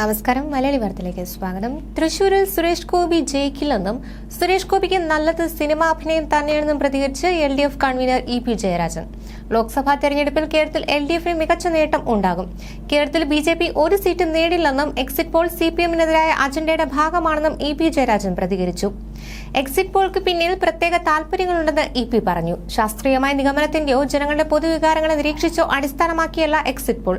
നമസ്കാരം. മലയാളി വാർത്തയിലേക്ക് സ്വാഗതം. തൃശൂരിൽ സുരേഷ് ഗോപി ജയിക്കില്ലെന്നും സുരേഷ് ഗോപിക്ക് നല്ലത് സിനിമാ അഭിനയം തന്നെയാണെന്നും പ്രതികരിച്ച് L D F convener E P Jayarajan. Lok Sabha തെരഞ്ഞെടുപ്പിൽ കേരളത്തിൽ എൽ ഡി എഫിന് മികച്ച നേട്ടം ഉണ്ടാകും. കേരളത്തിൽ ബി ജെ പി ഒരു സീറ്റ് നേടില്ലെന്നും എക്സിറ്റ് പോൾ സി പി എമ്മിനെതിരായ അജണ്ടയുടെ ഭാഗമാണെന്നും ഇ പി ജയരാജൻ പ്രതികരിച്ചു. എക്സിറ്റ് പോൾക്ക് പിന്നിൽ പ്രത്യേക താല്പര്യങ്ങളുണ്ടെന്ന് ഇ പി പറഞ്ഞു. ശാസ്ത്രീയമായ നിഗമനത്തിന്റെയോ ജനങ്ങളുടെ പൊതുവികാരങ്ങളെ നിരീക്ഷിച്ചോ അടിസ്ഥാനമാക്കിയല്ല എക്സിറ്റ് പോൾ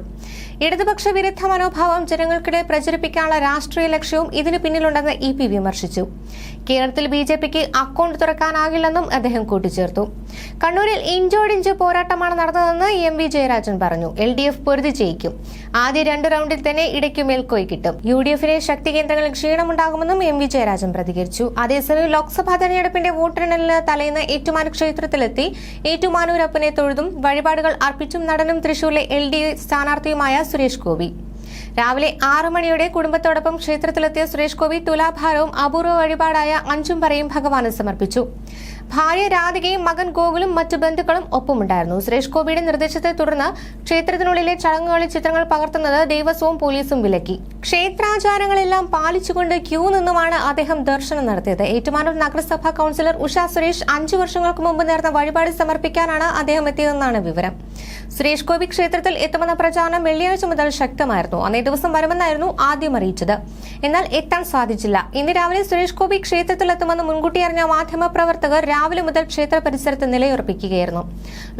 ഇടതുപക്ഷ വിരുദ്ധ മനോഭാവം ജനങ്ങൾക്കിടെ പ്രചരിപ്പിക്കാനുള്ള രാഷ്ട്രീയ ലക്ഷ്യവും ഇതിനു പിന്നിലുണ്ടെന്ന് ഇ പി വിമർശിച്ചു. കേരളത്തിൽ ബി ജെ പിക്ക് അക്കൗണ്ട് തുറക്കാനാകില്ലെന്നും അദ്ദേഹം കൂട്ടിച്ചേർത്തു. കണ്ണൂരിൽ ഇഞ്ചോടിഞ്ച് പോരാട്ടമാണ് നടന്നതെന്ന് എം വി ജയരാജൻ പറഞ്ഞു. എൽ ഡി എഫ് പൊരുതി ജയിക്കും. ആദ്യ രണ്ട് റൗണ്ടിൽ തന്നെ ഇടയ്ക്ക് മേൽക്കോയി കിട്ടും. യു ഡി എഫിലെ ശക്തി കേന്ദ്രങ്ങളിൽ ക്ഷീണമുണ്ടാകുമെന്നും എം വി ജയരാജൻ പ്രതികരിച്ചു. അതേസമയം ലോക്സഭാ തെരഞ്ഞെടുപ്പിന്റെ വോട്ടെണ്ണലിന് തലേന്ന് ഏറ്റുമാനൂർ ക്ഷേത്രത്തിലെത്തി. ഏറ്റുമാനൂരപ്പനെ തൊഴുതും വഴിപാടുകൾ അർപ്പിച്ചും നടനും തൃശൂരിലെ എൽ ഡി സ്ഥാനാർത്ഥിയുമായ സുരേഷ് ഗോപി. രാവിലെ ആറു മണിയോടെ കുടുംബത്തോടൊപ്പം ക്ഷേത്രത്തിലെത്തിയ സുരേഷ് ഗോപി തുലാഭാരവും അപൂർവ വഴിപാടായ അഞ്ചും പറയും ഭഗവാന് സമർപ്പിച്ചു. ഭാര്യ രാധികയും മകൻ ഗോകുലും മറ്റു ബന്ധുക്കളും ഒപ്പമുണ്ടായിരുന്നു. സുരേഷ് ഗോപിയുടെ നിർദ്ദേശത്തെ തുടർന്ന് ക്ഷേത്രത്തിനുള്ളിലെ ചടങ്ങുകളിൽ ചിത്രങ്ങൾ പകർത്തുന്നത് ദേവസ്വവും പോലീസും വിലക്കി. ക്ഷേത്രാചാരങ്ങളെല്ലാം പാലിച്ചുകൊണ്ട് ക്യൂ നിന്നുമാണ് അദ്ദേഹം ദർശനം നടത്തിയത്. ഏറ്റുമാനൂർ നഗരസഭാ കൌൺസിലർ ഉഷ സുരേഷ് അഞ്ചു വർഷങ്ങൾക്ക് മുമ്പ് നേർന്ന വഴിപാട് സമർപ്പിക്കാനാണ് അദ്ദേഹം എത്തിയതെന്നാണ് വിവരം. സുരേഷ് ഗോപി ക്ഷേത്രത്തിൽ എത്തുമെന്ന പ്രചാരണം വെള്ളിയാഴ്ച മുതൽ ശക്തമായിരുന്നു. അന്നേ ദിവസം വരുമെന്നായിരുന്നു ആദ്യം അറിയിച്ചത്. എന്നാൽ എത്താൻ സാധിച്ചില്ല. ഇന്ന് രാവിലെ സുരേഷ് ഗോപി ക്ഷേത്രത്തിലെത്തുമെന്ന് മുൻകൂട്ടി അറിഞ്ഞ മാധ്യമപ്രവർത്തകർ രാവിലെ മുതൽ ക്ഷേത്ര പരിസരത്ത് നിലയുറപ്പിക്കുകയായിരുന്നു.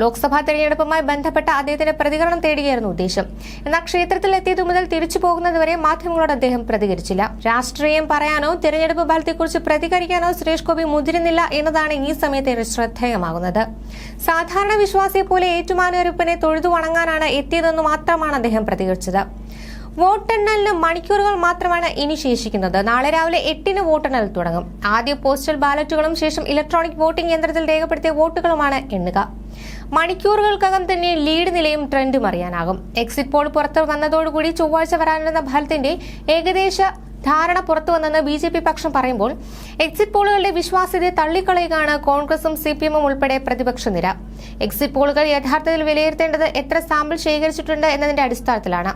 ലോക്സഭാ തെരഞ്ഞെടുപ്പുമായി ബന്ധപ്പെട്ട അദ്ദേഹത്തിന്റെ പ്രതികരണം തേടുകയായിരുന്നു ഉദ്ദേശം. എന്നാൽ ക്ഷേത്രത്തിൽ എത്തിയതു മുതൽ തിരിച്ചു പോകുന്നതുവരെ മാധ്യമങ്ങളോട് അദ്ദേഹം പ്രതികരിച്ചില്ല. രാഷ്ട്രീയം പറയാനോ തെരഞ്ഞെടുപ്പ് ഫലത്തെക്കുറിച്ച് പ്രതികരിക്കാനോ സുരേഷ് ഗോപി മുതിരുന്നില്ല എന്നതാണ് ഈ സമയത്തെ ശ്രദ്ധേയമാകുന്നത്. സാധാരണ വിശ്വാസിയെ പോലെ ഏറ്റുമാനൂരപ്പനെ തൊഴുതു വണങ്ങാനാണ് എത്തിയതെന്ന് മാത്രമാണ് അദ്ദേഹം പ്രതികരിച്ചത്. വോട്ടെണ്ണലിന് മണിക്കൂറുകൾ മാത്രമാണ് ഇനി ശേഷിക്കുന്നത്. നാളെ രാവിലെ എട്ടിന് വോട്ടെണ്ണൽ തുടങ്ങും. ആദ്യ പോസ്റ്റൽ ബാലറ്റുകളും ശേഷം ഇലക്ട്രോണിക് വോട്ടിംഗ് യന്ത്രത്തിൽ രേഖപ്പെടുത്തിയ വോട്ടുകളുമാണ് എണ്ണുക. മണിക്കൂറുകൾക്കകം തന്നെ ലീഡ് നിലയും ട്രെൻഡും അറിയാനാകും. എക്സിറ്റ് പോൾ പുറത്തു വന്നതോടുകൂടി ചൊവ്വാഴ്ച വരാനിരുന്ന ഫലത്തിന്റെ ഏകദേശ ധാരണ പുറത്തു വന്നെന്ന് ബി ജെ പി പക്ഷം പറയുമ്പോൾ എക്സിറ്റ് പോളുകളുടെ വിശ്വാസ്യതയെ തള്ളിക്കളയുകയാണ് കോൺഗ്രസും സി പി എമ്മും ഉൾപ്പെടെ പ്രതിപക്ഷ നിര. എക്സിറ്റ് പോളുകൾ യഥാർത്ഥത്തിൽ വിലയിരുത്തേണ്ടത് എത്ര സാമ്പിൾ ശേഖരിച്ചിട്ടുണ്ട് എന്നതിന്റെ അടിസ്ഥാനത്തിലാണ്.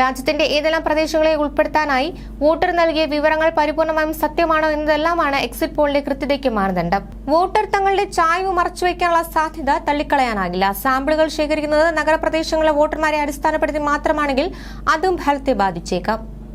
രാജ്യത്തിന്റെ ഏതെല്ലാം പ്രദേശങ്ങളെ ഉൾപ്പെടുത്താനായി വോട്ടർ നൽകിയ വിവരങ്ങൾ പരിപൂർണമായും സത്യമാണോ എന്നതെല്ലാമാണ് എക്സിറ്റ് പോളിന്റെ കൃത്യതയ്ക്ക് മാനദണ്ഡം. വോട്ടർ തങ്ങളുടെ ചായ്വ് മറച്ചുവെക്കാനുള്ള സാധ്യത തള്ളിക്കളയാനാകില്ല. സാമ്പിളുകൾ ശേഖരിക്കുന്നത് നഗരപ്രദേശങ്ങളിലെ വോട്ടർമാരെ അടിസ്ഥാനപ്പെടുത്തി മാത്രമാണെങ്കിൽ അതും ഫലത്തെ ബാധിച്ചേക്കാം.